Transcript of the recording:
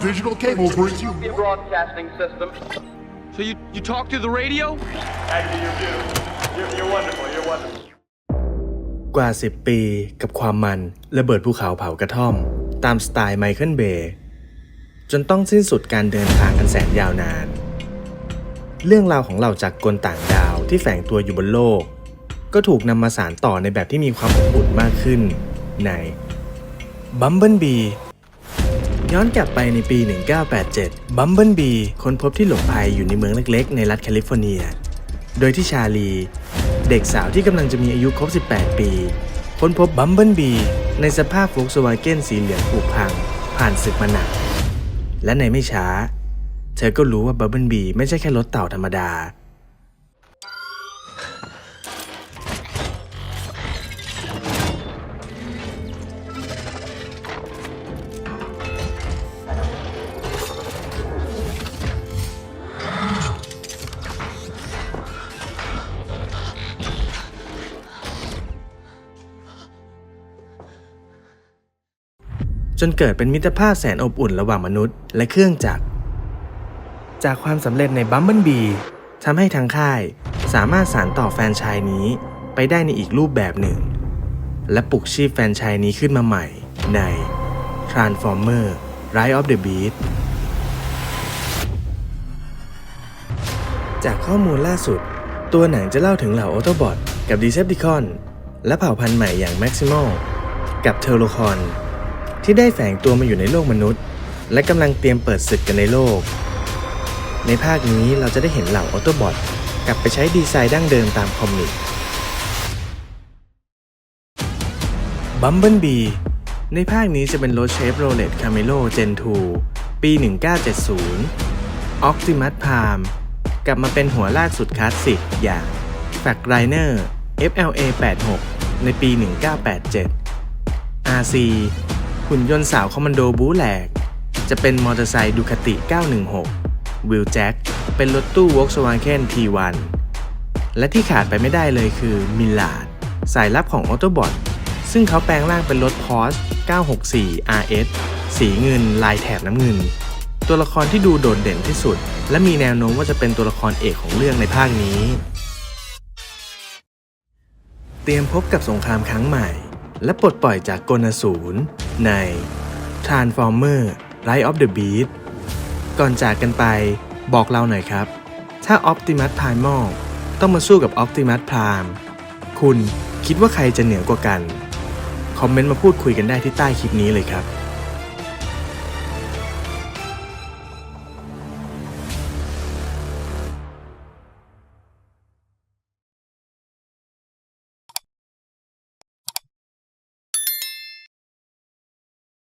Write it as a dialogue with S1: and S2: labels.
S1: digital cable brings you
S2: Your broadcasting system.
S3: So you, you talk through the radio?
S2: Actually, you're beautiful. You're, you're wonderful. You're wonderful.
S4: กว่า 10 ปีกับความมันระเบิดภูเขาเผากระท่อม ตามสไตล์ไมเคิลเบย์จนต้องสิ้นสุดการเดินทางอันแสนยาวนาน เรื่องราวของเหล่าจักรกลต่างดาวที่แฝงตัวอยู่บนโลก ก็ถูกนำมาสานต่อในแบบที่มีความอบอุ่นมากขึ้นในบัมเบิลบี ย้อนกลับไปในปี 1987 บัมเบิลบีค้นพบที่หลบภัยอยู่ในเมืองเล็กๆ ในรัฐแคลิฟอร์เนีย โดยที่ชาลี เด็กสาวที่กำลังจะมีอายุครบ 18 ปี ค้นพบบัมเบิลบีในสภาพโฟกสวาเกนสีเหลืองผุพัง ผ่านศึกมาหนัก และในไม่ช้า เธอก็รู้ว่าบัมเบิลบีไม่ใช่แค่รถเต่าธรรมดา จนเกิดเป็นมิตรภาพแสนอบอุ่นระหว่างมนุษย์และเครื่องจักร จากความสำเร็จในบัมเบิลบีทำให้ทางค่าย สามารถสานต่อแฟนชายนี้ไปได้ในอีกรูปแบบหนึ่ง และปลุกชีพแฟนชายนี้ขึ้นมาใหม่ใน Transformer Rise of the Beast จากข้อมูลล่าสุด ตัวหนังจะเล่าถึงเหล่าออโตบอทกับดีเซปติคอนและเผ่าพันธุ์ใหม่อย่างแม็กซิมอลกับเทอร์โลคอน ที่ได้แฝงตัวมาอยู่ในโลกมนุษย์ และกำลังเตรียมเปิดศึกกันในโลก ในภาคนี้เราจะได้เห็นเหล่าออโตบอทกลับไปใช้ดีไซน์ดั้งเดิมตามคอมิกบัมเบิลบีในภาคนี้จะเป็นรถเชฟโรเลตคาเมโลเจน2ปี 1970อ t ติมัสพามกลับมาเป็นหัวลากสุดคลาสสิกอย่างแฟกไรเนอร์ FLA 86 ในปี 1987 RC หุ่นยนต์สาวคอมมานโดบูแหลก จะเป็นมอเตอร์ไซค์ดูคาติ 916 วิลแจ็ค เป็นรถตู้ Volkswagen T1 และที่ขาดไปไม่ได้เลยคือมิลลาดสายลับของ Autobot ซึ่งเขาแปลงร่างเป็นรถ Porsche 964 RS สีเงินลายแถบน้ำเงิน ตัวละครที่ดูโดดเด่นที่สุด และมีแนวโน้มว่าจะเป็นตัวละครเอกของเรื่องในภาคนี้ เตรียมพบกับสงครามครั้งใหม่ และปลดปล่อยจากกลอสูร ใน Transformer Light of the Beast ก่อนจากกันไปบอกเราหน่อยครับ ถ้า Optimus Primal ต้องมาสู้กับ Optimus Prime คุณคิดว่าใครจะเหนือกว่ากัน คอมเมนต์มาพูดคุยกันได้ที่ใต้คลิปนี้เลยครับ